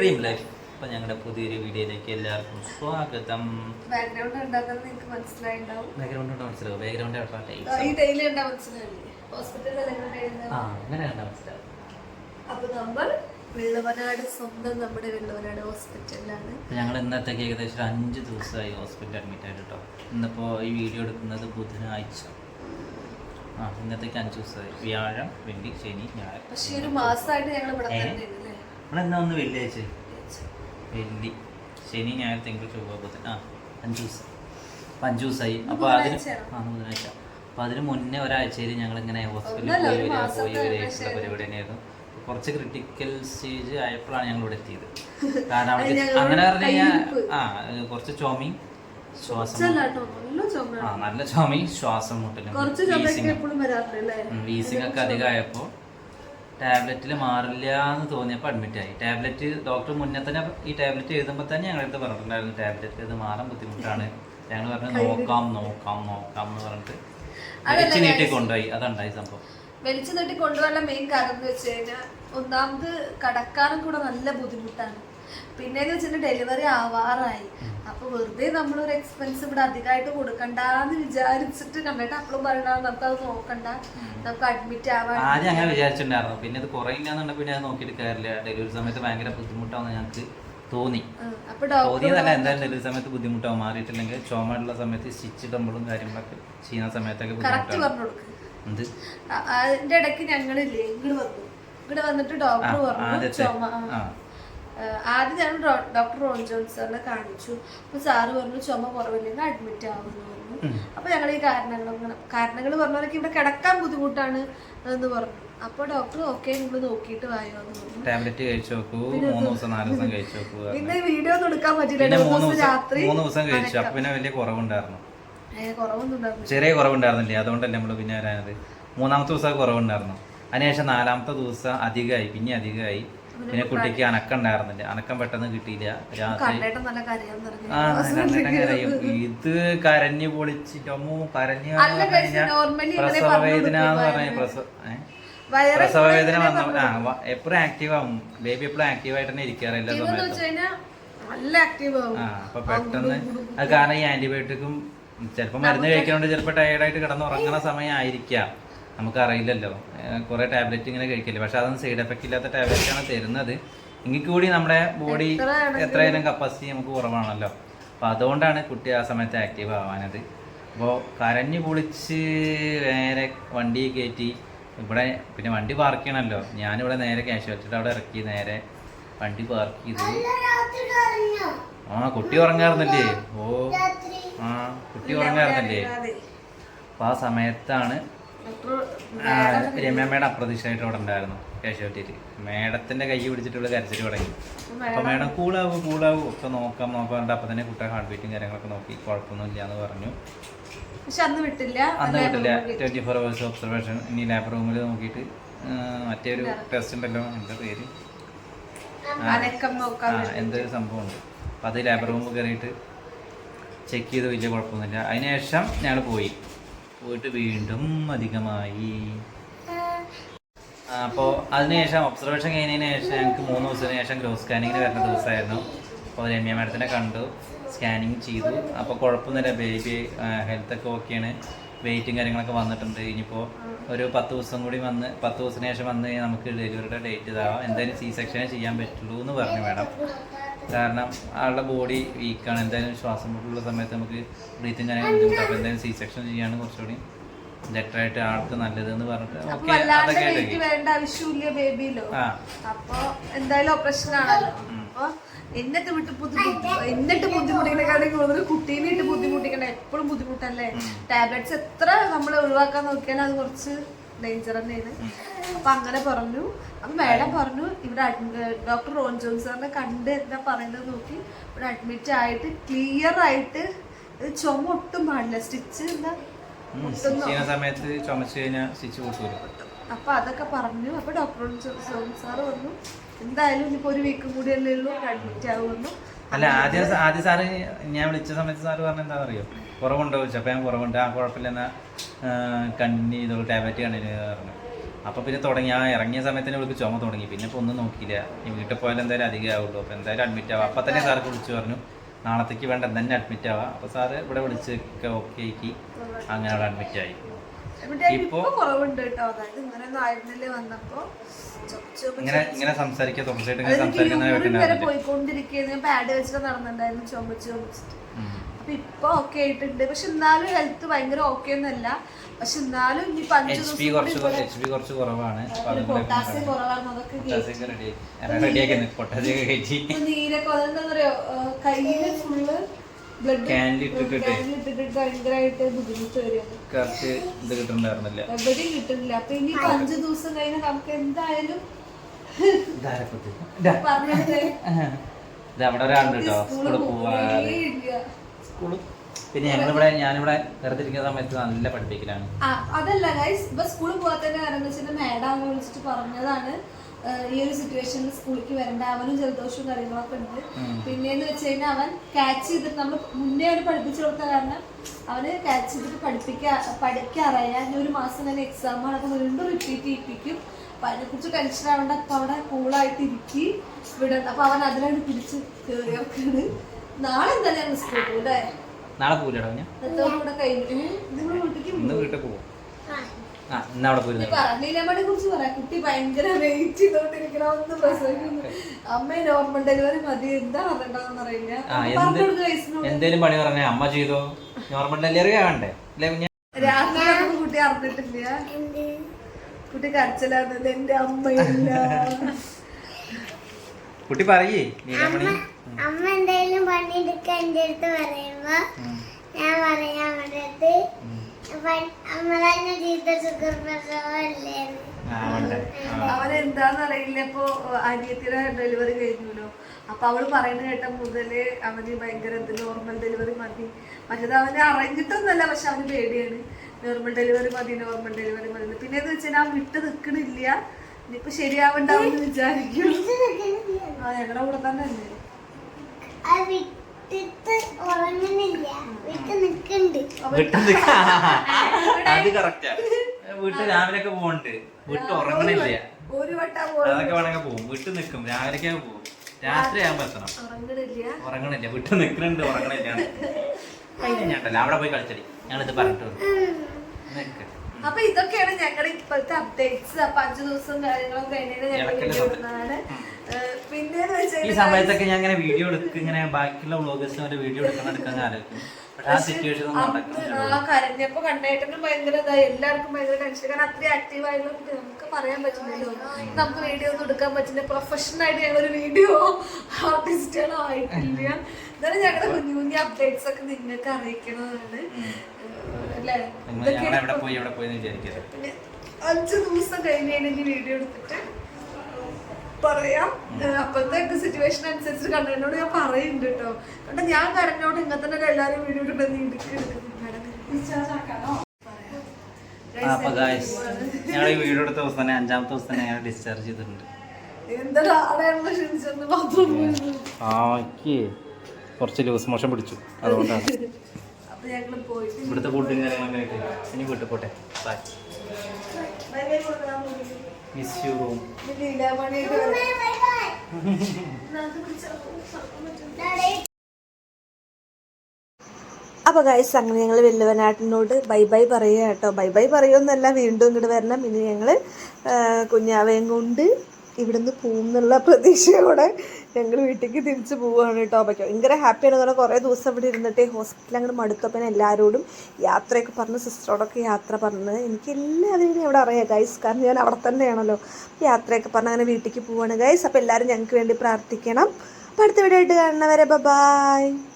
Dream life അപ്പൊ ഞങ്ങളുടെ പുതിയൊരു വീഡിയോയിലേക്ക് എല്ലാവർക്കും സ്വാഗതം. ബാക്ക്ഗ്രൗണ്ട് ഉണ്ടാക്കുന്നത് നിങ്ങൾക്ക് മനസ്സിലായിണ്ടാവും. ബാക്ക്ഗ്രൗണ്ട് ഉണ്ടോ മനസ്സിലാവും. ബാക്ക്ഗ്രൗണ്ട് ഈ ഡെയിലി ഉണ്ടാ മനസ്സിലായില്ലേ? ഹോസ്പിറ്റലിൽ ആ അങ്ങനെ കണ്ടാ മനസ്സിലാവും. അപ്പൊ നമ്മൾ വെള്ളവനാട് സ്വന്തം നമ്മുടെ വെള്ളവനാട് ഹോസ്പിറ്റലിലാണ്. അപ്പൊ ഞങ്ങൾ ഇന്നത്തേക്ക് ഏകദേശം ഒരു അഞ്ച് ദിവസമായി ഹോസ്പിറ്റൽ അഡ്മിറ്റ് ആയിട്ട് കേട്ടോ ഇന്നിപ്പോ ഈ വീഡിയോ എടുക്കുന്നത് ബുധനാഴ്ച. ആ ഇന്നത്തേക്ക് അഞ്ച് ദിവസമായി. വ്യാഴം വെള്ളി ശനി ഞായർ. പക്ഷേ ഒരു മാസമായിട്ട് ഞങ്ങൾ ഇവിടെ? തന്നെ നമ്മളെന്നാ ഒന്ന് വെള്ളിയാഴ്ച? വെള്ളി. ശനി ഞായർ തിങ്കൾ ചൊവ്വ ബുധൻ. ആ അഞ്ച് ദിവസം അപ്പം അഞ്ച് ദിവസമായി അപ്പോൾ അതിന് ആ ബുധനാഴ്ച. അപ്പോൾ അതിന് മുന്നേ ഒരാഴ്ചയിൽ ഞങ്ങൾ ഇങ്ങനെ ഹോസ്പിറ്റലിൽ പോയി വരിക പോയി വരിക പരിപാടി തന്നെയായിരുന്നു. കുറച്ച് ക്രിട്ടിക്കൽ സ്റ്റേജ് ആയപ്പോഴാണ് ഞങ്ങൾ ഇവിടെ എത്തിയത്. കാരണം അവിടെ അങ്ങനെ പറഞ്ഞു കഴിഞ്ഞാൽ ആ കുറച്ച് ചോമി ശ്വാസം കുറച്ചല്ല നല്ല ചുമ ആ നല്ല ചോമി ശ്വാസം മുട്ടലും. വീസിംഗ് ഒക്കെ അധികമായപ്പോൾ ടാബ്ലറ്റിൽ മാറില്ല എന്ന് തോന്നിയപ്പോൾ അഡ്മിറ്റ് ആയി. ടാബ്ലറ്റ് ഡോക്ടർ മുന്നേ തന്നെ ഈ ടാബ്ലറ്റ് എഴുതുമ്പോൾ തന്നെ ഞങ്ങളടുത്ത് പറഞ്ഞിട്ടുണ്ടായിരുന്നു ടാബ്ലറ്റ് ഇത് മാറാൻ ബുദ്ധിമുട്ടാണ്. ഞങ്ങൾ പറഞ്ഞു നോക്കാം നോക്കാം നോക്കാം എന്ന് പറഞ്ഞിട്ട് വലിച്ചു നീട്ടി കൊണ്ടുപോയി അതുണ്ടായി സംഭവം. വലിച്ചു നീട്ടി കൊണ്ടുപോകാനുള്ള മെയിൻ കാരണം എന്ന് വെച്ച് കഴിഞ്ഞാൽ ഒന്നാമത് കടക്കാനും കൂടെ നല്ല ബുദ്ധിമുട്ടാണ്. പിന്നെന്ന് വെച്ചിട്ട് ഡെലിവറി ആവാറായി. അപ്പൊ വെറുതെ നമ്മളൊരു എക്സ്പെൻസ് ഇവിടെ അധികമായിട്ട് കൊടുക്കണ്ടെന്ന് വിചാരിച്ചിട്ട് കണ്ടിട്ട് അപ്പളും പറയണ നമുക്ക് അത് നോക്കണ്ട. നമുക്ക് അഡ്മിറ്റ് ആവാൻ ആദ്യം അങ്ങനെ വിചാരിച്ചിട്ടുണ്ടായിരുന്നു. പിന്നെ അത് കുറയില്ലാന്നുണ്ടെങ്കിൽ പിന്നെ അത് നോക്കിയെടുക്കാറില്ല ഡെലിവറി സമയത്ത് ഭയങ്കര ബുദ്ധിമുട്ടാവുന്ന ഞങ്ങൾക്ക് തോന്നി. തോന്നിയതല്ല എന്തായാലും ഡെലിവറി സമയത്ത് ബുദ്ധിമുട്ടാവും. മാറിയിട്ടില്ലെങ്കിൽ ചുമയുള്ള സമയത്ത് സ്റ്റിച്ച് ഇടുമ്പോഴും കാര്യങ്ങളൊക്കെ ചെയ്യുന്ന സമയത്തൊക്കെ ബുദ്ധിമുട്ടാണ്. എന്ത്? അതിന്റെ ഇടയ്ക്ക് ഞങ്ങളില്ലേ ഇങ്ങോട്ട് വന്നു. ഇവിടെ വന്നിട്ട് ഡോക്ടർ പറഞ്ഞു. ചുമ ആദ്യം ഞാൻ ഡോക്ടർ റോൺ ജോൺസ് സാറിനെ കാണിച്ചു. അപ്പൊ സാറ് പറഞ്ഞു ചുമ കുറവില്ലെങ്കിൽ അഡ്മിറ്റ് ആവുമെന്ന് പറഞ്ഞു. അപ്പൊ ഞങ്ങൾ ഈ കാരണങ്ങൾ കാരണങ്ങൾ പറഞ്ഞവരൊക്കെ ഇവിടെ കിടക്കാൻ ബുദ്ധിമുട്ടാണ് എന്ന് പറഞ്ഞു. അപ്പൊ ഡോക്ടർ ഓക്കെ നിങ്ങൾ നോക്കിയിട്ട് വായോ എന്ന് പറഞ്ഞു. ടാബ്ലറ്റ് കഴിച്ചു നോക്കൂ മൂന്ന് ദിവസം നാല് ദിവസം കഴിച്ചു നോക്കൂ പിന്നെ വീഡിയോ ഒന്നും എടുക്കാൻ പറ്റില്ല മൂന്ന് ദിവസം രാത്രി മൂന്ന് ദിവസം കഴിച്ചു. അപ്പൊ പിന്നെ വലിയ കുറവുണ്ടായിരുന്നു. ചെറിയ കുറവുണ്ടായിരുന്നില്ലേ? അതുകൊണ്ടല്ലേ നമ്മൾ പിന്നെ വരാനത് മൂന്നാമത്തെ ദിവസം കുറവുണ്ടായിരുന്നു. അതിനുശേഷം നാലാമത്തെ ദിവസം അധികമായി പിന്നെ അധികമായി പിന്നെ കുട്ടിക്ക് അനക്കം ഉണ്ടായിരുന്നില്ല അനക്കം പെട്ടെന്ന് കിട്ടിയില്ല. കരയും. ഇത് കരഞ്ഞു പൊളിച്ചിട്ടമ്മോ കരഞ്ഞു അല്ല കഴിച്ച് normally ഇങ്ങനെ പ്രസവ പറഞ്ഞു വേദന എന്ന് പറഞ്ഞ പ്രസവ ഏ? വേദന വന്ന ആ എപ്പോഴും ആക്റ്റീവ് ആവും. ബേബി എപ്പോഴും ആക്റ്റീവ് ആയിട്ട് തന്നെ ഇരിക്കാറില്ല നല്ല ആക്റ്റീവ് ആവും. ആ അപ്പൊ പെട്ടെന്ന് അത് കാരണം ഈ ആന്റിബയോട്ടിക്കും ചിലപ്പോ മരുന്ന് കഴിക്കുന്നതുകൊണ്ട് ചിലപ്പോ ടയർഡായിട്ട് കിടന്ന് ഉറങ്ങുന്ന സമയം ആയിരിക്കാം നമുക്കറിയില്ലല്ലോ. കുറെ ടാബ്ലറ്റ് ഇങ്ങനെ കഴിക്കില്ല? പക്ഷെ അതൊന്നും സൈഡ് എഫക്റ്റ് ഇല്ലാത്ത ടാബ്ലറ്റ് ആണ് തരുന്നത്. എങ്കിൽ കൂടി നമ്മുടെ ബോഡി എത്രയായാലും കപ്പാസിറ്റി നമുക്ക് കുറവാണല്ലോ. അപ്പൊ അതുകൊണ്ടാണ് കുട്ടി ആ സമയത്ത് ആക്റ്റീവ് ആവാനത് അപ്പോൾ കരഞ്ഞു കുളിച്ച് നേരെ വണ്ടി കയറ്റി ഇവിടെ പിന്നെ വണ്ടി പാർക്ക് ചെയ്യണമല്ലോ ഞാനിവിടെ നേരെ കാഷ്വാലിറ്റിയുടെ അവിടെ ഇറക്കി നേരെ വണ്ടി പാർക്ക് ചെയ്തു. ആ കുട്ടി ഉറങ്ങാറുന്നില്ലേ? ഓ ആ കുട്ടി ഉറങ്ങാറുന്നില്ലേ? അപ്പോൾ അപ്പൊ ആ സമയത്താണ് രമ്യമ്മയുടെ അപ്രതീക്ഷിതമായിട്ട് അവിടെ ഉണ്ടായിരുന്നു. കാഷ്വാലിറ്റിയിൽ മേഡത്തിന്റെ കൈ പിടിച്ചിട്ടുള്ള കരച്ചിൽ തുടങ്ങി. അപ്പൊ മേഡം കൂളാവൂ കൂളാവൂ. ഒക്കെ നോക്കാം നോക്കാം. പറഞ്ഞിട്ട് അപ്പൊ തന്നെ കുട്ടിയുടെ ഹാർട്ട് ബീറ്റും കാര്യങ്ങളൊക്കെ നോക്കി. കുഴപ്പമൊന്നുമില്ല എന്ന് പറഞ്ഞു. പക്ഷെ അന്ന് വിട്ടില്ല. അന്ന് വിട്ടില്ല. ട്വന്റി ഫോർ അവേഴ്സ് ഒബ്സർവേഷൻ ഇനി ലാബ് റൂമിൽ നോക്കിയിട്ട് മറ്റേ ഒരു ടെസ്റ്റ് ഉണ്ടല്ലോ. എന്താ പേര്? എന്തൊരു സംഭവമുണ്ട്. അപ്പം അത് ലാബ് റൂമിൽ കയറിയിട്ട് ചെക്ക് ചെയ്ത്. വലിയ കുഴപ്പമൊന്നുമില്ല. അതിനുശേഷം ഞങ്ങൾ പോയി. പോയിട്ട് വീണ്ടും അധികമായി. അപ്പോൾ അതിനുശേഷം ഒബ്സർവേഷൻ കഴിഞ്ഞതിന് ശേഷം ഞങ്ങൾക്ക് മൂന്ന് ദിവസത്തിന് ശേഷം ഗ്രോ സ്കാനിങ്ങിന് വരുന്ന ദിവസമായിരുന്നു. അപ്പോൾ രമ്യ മാഡത്തിനെ കണ്ടു സ്കാനിങ് ചെയ്തു. അപ്പോൾ കുഴപ്പമൊന്നുമില്ല ബേബി ഹെൽത്ത് ഒക്കെ ഓക്കെയാണ് വെയിറ്റും കാര്യങ്ങളൊക്കെ വന്നിട്ടുണ്ട്. ഇനിയിപ്പോൾ ഒരു പത്ത് ദിവസം കൂടി വന്ന് പത്ത് ദിവസത്തിന് ശേഷം വന്ന് നമുക്ക് ഡെലിവറിയുടെ ഡേറ്റ് ഇതാവാം. എന്തായാലും സി സെക്ഷനെ ചെയ്യാൻ പറ്റുള്ളൂ എന്ന് പറഞ്ഞു മാഡം കാരണം ആളുടെ ബോഡി വീക്കാണ് എന്തായാലും ശ്വാസം മുട്ടുള്ള സമയത്ത് നമുക്ക് ബ്രീത്തിങ് കാര്യങ്ങൾ ബുദ്ധിമുട്ടാണ് അപ്പോൾ എന്തായാലും സി സെക്ഷൻ ചെയ്യാണ് കുറച്ചുകൂടി ബെറ്ററായിട്ട് ആൾക്ക് നല്ലത് എന്ന് പറഞ്ഞിട്ട് ഓക്കെ അതൊക്കെ ആയിട്ട് ആ. അപ്പൊ എന്തായാലും ഓപ്പറേഷൻ ആണല്ലോ. അപ്പൊ എന്നിട്ട് വിട്ട് ബുദ്ധിമുട്ട് എന്നിട്ട് ബുദ്ധിമുട്ടിക്കണേക്കാളും കൂടുതൽ കുട്ടീനെ ഇട്ട് ബുദ്ധിമുട്ടിക്കണേ എപ്പോഴും ബുദ്ധിമുട്ടല്ലേ? ടാബ്ലറ്റ്സ് എത്ര നമ്മൾ ഒഴിവാക്കാൻ നോക്കിയാലും അത് കുറച്ച് ഡേഞ്ചർ തന്നെയാണ്. അപ്പൊ അങ്ങനെ പറഞ്ഞു. അപ്പൊ മേഡം പറഞ്ഞു ഇവിടെ ഡോക്ടർ റോൺ ജോൺസ് സാറിനെ കണ്ട് എന്താ പറയുന്നത് നോക്കി. ഇവിടെ അഡ്മിറ്റ് ആയിട്ട് ക്ലിയർ ആയിട്ട് ചുമ ഒട്ടും പാടില്ല. സ്റ്റിച്ച് എന്താ? സമയത്ത് ചുമച്ച് കഴിഞ്ഞാൽ സ്റ്റിച്ച് അപ്പൊ അതൊക്കെ പറഞ്ഞു. അപ്പൊ ഡോക്ടർ സാറ് പറഞ്ഞു എന്തായാലും ഇനിയിപ്പോ ഒരു വീക്ക് കൂടി അല്ലേ ഉള്ളൂ. അഡ്മിറ്റ് ആവുമെന്നു. അല്ല ആദ്യം ആദ്യ സാറ് ഞാൻ വിളിച്ച സമയത്ത് സാറ് പറഞ്ഞ എന്താ അറിയോ കുറവുണ്ടോ ചോദിച്ചു ഞാൻ കുറവുണ്ട്. ആ കുഴപ്പമില്ല എന്നാൽ കണ്ണി ചെയ്തോളൂ ടാബ്ലറ്റ് കണ്ടിന്യൂ പറഞ്ഞു. അപ്പോൾ പിന്നെ തുടങ്ങി. ആ ഇറങ്ങിയ സമയത്തിന് ഇവൾക്ക് ചുമ തുടങ്ങി. പിന്നെ ഇപ്പോൾ ഒന്നും നോക്കിയില്ല. ഈ വീട്ടിൽ പോയാലും എന്തായാലും അധികം ആവുള്ളൂ. അപ്പോൾ എന്തായാലും അഡ്മിറ്റ് ആവാം. അപ്പം തന്നെ സാർക്ക് വിളിച്ചു പറഞ്ഞു. നാളത്തേക്ക് വേണ്ട തന്നെ അഡ്മിറ്റ് ആവാം. അപ്പോൾ സാറ് ഇവിടെ വിളിച്ചൊക്കെ ഓക്കെ ആക്കി. അങ്ങനെ അവിടെ അഡ്മിറ്റ് ആയി. ഇപ്പൊ കുറവുണ്ട് കേട്ടോ. അതായത് ഇങ്ങനെ ആയിരുന്നില്ലേ വന്നപ്പോ ഇങ്ങനെ ഇങ്ങനെ സംസാരിക്കുക തുടർച്ചയായിട്ട് ഇങ്ങനെ സംസാരിക്കുന്ന ഞാൻ പാഡ് വെച്ചിട്ട് നടന്നിട്ടുണ്ടായിരുന്നു ചുമച്ച് ചുമച്ചിട്ട് അപ്പൊ ഇപ്പൊ ഓക്കെ ആയിട്ടുണ്ട്. പക്ഷെ എന്നാലും ഹെൽത്ത് ഭയങ്കര ഓക്കെ ഒന്നല്ല പക്ഷെ എന്നാലും ഇനി കുറച്ച് കുറവാണ്. പൊട്ടാസ്യം കുറവാണ്. അതൊക്കെ നീരൊക്കെ അതെന്താ പറയാ കയ്യിൽ ഫുള്ള് ബ്ലഡ് ക്യാനിൽ ഇട്ടിട്ട് ഇട്ടിട്ട് ഭയങ്കരമായിട്ട് ബുദ്ധിമുട്ട് വരുന്നത് കുറച്ച് ഇത് കിട്ടുന്നുണ്ടായിരുന്നില്ല എവിടെയും കിട്ടുന്നില്ല. അപ്പൊ ഇനി അഞ്ചു ദിവസം കഴിഞ്ഞാൽ നമുക്ക് എന്തായാലും ധാരക്കുത്ത്. ഇതാ. പറഞ്ഞിട്ട് ഇത് അവിടെ ഒരാളുണ്ട് കേട്ടോ. സ്കൂളിൽ പോവാതെ സ്കൂൾ? പിന്നെ ഞങ്ങളിവിടെ ഞാനിവിടെ വെറുതെ ഇരിക്കുന്ന സമയത്ത് നല്ല പഠിപ്പിക്കലാണ്. ആ, അതല്ല ഗൈസ് ഇപ്പൊ സ്കൂളിൽ പോകാത്തതിന്റെ കാരണം എന്ന് വെച്ചാൽ മാഡം വിളിച്ചിട്ട് പറഞ്ഞതാണ്. ഈ ഒരു സിറ്റുവേഷനിൽ സ്കൂളിലേക്ക് വരണ്ട. അവനും ജലദോഷവും കാര്യങ്ങളൊക്കെ ഉണ്ട്. പിന്നെന്ന് വെച്ച് കഴിഞ്ഞാൽ അവൻ ക്യാച്ച് ചെയ്തിട്ട് നമ്മൾ മുന്നേ അവന് പഠിപ്പിച്ചു കൊടുത്ത കാരണം അവന് ക്യാച്ച് ചെയ്തിട്ട് പഠിപ്പിക്കാ പഠിക്കാറായ ഇനി ഒരു മാസം തന്നെ എക്സാം അപ്പൊ വീണ്ടും റിപ്പീറ്റ് ചെയ്യിപ്പിക്കും. അപ്പൊ അതിനെക്കുറിച്ച് ടെൻഷൻ ആവേണ്ട. അപ്പൊ അവിടെ കൂളായിട്ട് ഇരിക്കി വിടണം. അപ്പൊ അവൻ അതിലാണ് പിടിച്ച് കയറിയൊക്കെയാണ് നാളെ എന്തായാലും സ്കൂളിൽ നാളെ ഞാൻ കൂടെ കഴിഞ്ഞു നിങ്ങൾ വീട്ടിലേക്ക് പോകും ഇന്ന് അവിടെ പോയിരുന്നു കുറിച്ച് പറയാം. കുട്ടി ഭയങ്കര വെയിറ്റ് പ്രസവിക്കുന്നു. അമ്മ നോർമൽ ഡെലിവറി മതി. എന്താ പറഞ്ഞിട്ടുണ്ടെന്ന് അറിയില്ല. എന്തേലും പണി പറഞ്ഞേ. അമ്മ ചെയ്തോ? നോർമൽ ഡെലിവറി ആവണ്ടേ രാത്രി കുട്ടി അറിഞ്ഞിട്ടില്ല. കുട്ടി കരച്ചിലാന്നത് എന്റെ അമ്മയില്ല. കുട്ടി പറയേ അമ്മ എന്തെങ്കിലും പണിയെടുക്കാൻ എന്റെ അടുത്ത് പറയുമ്പോ ഞാൻ പറയാൻ അവരുടെ ആ ആ. അറിയില്ല. ഇപ്പൊ അനിയത്തിയുടെ ഡെലിവറി കഴിഞ്ഞല്ലോ. അപ്പൊ അവൾ പറയുന്നത് കേട്ട മുതൽ അവന് ഭയങ്കര എന്ത് നോർമൽ ഡെലിവറി മതി. മറ്റേത് അവന് അറിഞ്ഞിട്ടൊന്നല്ല പക്ഷെ അവന് പേടിയാണ്. നോർമൽ ഡെലിവറി മതി നോർമൽ ഡെലിവറി മതി. പിന്നെ എന്ന് വെച്ചാൽ അവൻ വിട്ട് നിക്കണില്ല. ഇനിയിപ്പൊ ശരിയാവണ്ടാവെന്ന് വിചാരിക്കും ആ ഞങ്ങളുടെ കൂടെ തന്നെ അല്ലേ? അത് കറക്റ്റാ വീട്ടിൽ രാവിലെ ഒക്കെ പോകണ്ട് വീട്ടിൽ ഉറങ്ങണില്ല ഒരു വട്ടം പോയി അതൊക്കെ വേണമെങ്കിൽ പോകും വീട്ടിൽ നിൽക്കും. രാവിലേക്കൊക്കെ പോകും രാത്രി ആകുമ്പോ എത്തണം. ഉറങ്ങണില്ല വീട്ടിൽ നിൽക്കുന്നുണ്ട് ഉറങ്ങണില്ല ഞാണ്ടല്ല അവിടെ പോയി കളിച്ചടി. ഞാനിത് പറഞ്ഞിട്ട് വന്നു. നിക്ക്. അപ്പൊ ഇതൊക്കെയാണ് ഞങ്ങളുടെ ഇപ്പോഴത്തെ അപ്ഡേറ്റ്സ് അപ്പൊ അഞ്ചു ദിവസം കാര്യങ്ങളും കഴിഞ്ഞാൽ ഞങ്ങൾ ഈ സമയത്തൊക്കെ ഞാൻ ഇങ്ങനെ വീഡിയോ എടുക്കും ഇങ്ങനെ ബാക്കിയുള്ള വ്ളോഗേഴ്സിന് അവരെ വീഡിയോ എടുക്കണം എടുക്കാൻ ആലോചിക്കും. ആ സിറ്റുവേഷൻ ഒന്നും അന്ന് നടക്കുന്നില്ല ആ കരഞ്ഞപ്പോ കണ്ടേട്ടനും ഭയങ്കര ഇതായി. എല്ലാവർക്കും ഭയങ്കര ടെൻഷൻ കാരണം അത്രയും ആക്റ്റീവ് ആയതുകൊണ്ട് നമുക്ക് പറയാൻ നമുക്ക് വീഡിയോ ഒന്നും എടുക്കാൻ പറ്റുന്ന പ്രൊഫഷണൽ ആയിട്ട് വീഡിയോ ആർട്ടിസ്റ്റുകളോ ആയിട്ടില്ല. എന്നാലും ഞങ്ങളുടെ കുഞ്ഞു കുഞ്ഞു അപ്ഡേറ്റ്സ് ഒക്കെ നിങ്ങൾക്ക് അല്ലേ? അഞ്ചു ദിവസം കഴിഞ്ഞ് വീഡിയോ എടുത്തിട്ട് പറയാം. അപ്പോഴത്തെ സിറ്റുവേഷൻ അനുസരിച്ച് കണ്ണനോട് ഞാൻ പറയുന്നുണ്ട് കേട്ടോ. കാരണം ഞാൻ കരഞ്ഞോട് ഇങ്ങനെ തന്നെ എല്ലാരും വീഡിയോ ഇട്ടിട്ട് നീ ഇടുക്കി അപ്പൊ ഗായ്സ് ഞങ്ങൾ ഈ വീഡിയോ എടുത്ത ദിവസം തന്നെ അഞ്ചാമത്തെ ദിവസം തന്നെ ഞങ്ങൾ ഡിസ്ചാർജ് ചെയ്തിട്ടുണ്ട്. ആക്ക്. കുറച്ച് ലൂസ് മോഷൻ പിടിച്ചു അതുകൊണ്ടാണ് ഇവിടുത്തെ ഫുഡും കാര്യങ്ങളൊക്കെ ഇനി വീട്ടിൽ പോട്ടെ. ബൈ മിസ് യു റൂം അപ്പോൾ ഗൈസ് അങ്ങനെ ഞങ്ങൾ വെല്ലുവനാട്ടിനോട് ബൈ ബൈ പറയുക കേട്ടോ. ബൈ ബൈ പറയുമെന്നല്ല വീണ്ടും ഇങ്ങോട്ട് വരണം. ഇനി ഞങ്ങൾ കുഞ്ഞാവയും കൊണ്ട് ഇവിടുന്ന് പോകുന്നുള്ള പ്രതീക്ഷയോടെ ഞങ്ങൾ വീട്ടിലേക്ക് തിരിച്ചു പോവുകയാണ് കേട്ടോ. അപ്പോൾ ഭയങ്കര ഹാപ്പിയാണ് കാരണം കുറേ ദിവസം ഇവിടെ ഇരുന്നിട്ട് ഹോസ്പിറ്റലിൽ അങ്ങോട്ട് മടുത്തപ്പം എല്ലാവരോടും യാത്രയൊക്കെ പറഞ്ഞ് സിസ്റ്ററോടൊക്കെ യാത്ര പറഞ്ഞ് എനിക്ക് എല്ലാവരെയും ഇവിടെ അറിയാം. ഗൈസ് കാരണം ഞാൻ അവിടെ തന്നെയാണല്ലോ. യാത്രയൊക്കെ പറഞ്ഞ് അങ്ങനെ വീട്ടിലേക്ക് പോവുകയാണ് ഗൈസ് അപ്പോൾ എല്ലാവരും ഞങ്ങൾക്ക് വേണ്ടി പ്രാർത്ഥിക്കണം. അപ്പോൾ അടുത്ത വീഡിയോ ആയിട്ട് കാണുന്നവരെ ബൈ